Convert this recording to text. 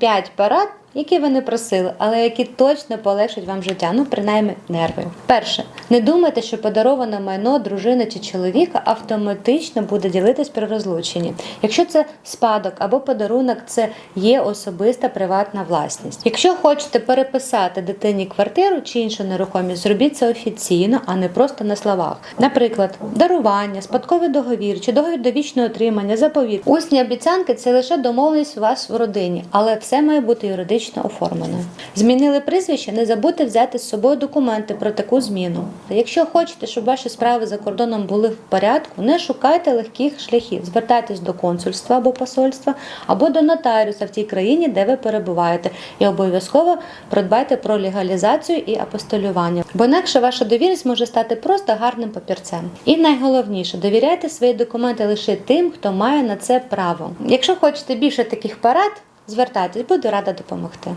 5 порад, які ви не просили, але які точно полегшать вам життя, ну принаймні нерви. Перше, не думайте, що подароване майно дружини чи чоловіка автоматично буде ділитись при розлученні. Якщо це спадок або подарунок, це є особиста приватна власність. Якщо хочете переписати дитині квартиру чи іншу нерухомість, зробіть це офіційно, а не просто на словах. Наприклад, дарування, спадковий договір чи договір довічного отримання, заповіт. Усні обіцянки це лише домовленість у вас в родині, але все має бути юридично оформлено. Змінили прізвище, не забудьте взяти з собою документи про таку зміну. Якщо хочете, щоб ваші справи за кордоном були в порядку, не шукайте легких шляхів. Звертайтесь до консульства або посольства, або до нотаріуса в тій країні, де ви перебуваєте, і обов'язково продбайте про легалізацію і апостолювання, бо інакше ваша довіреність може стати просто гарним папірцем. І найголовніше, довіряйте свої документи лише тим, хто має на це право. Якщо хочете більше таких порад, звертайтесь, буду рада допомогти.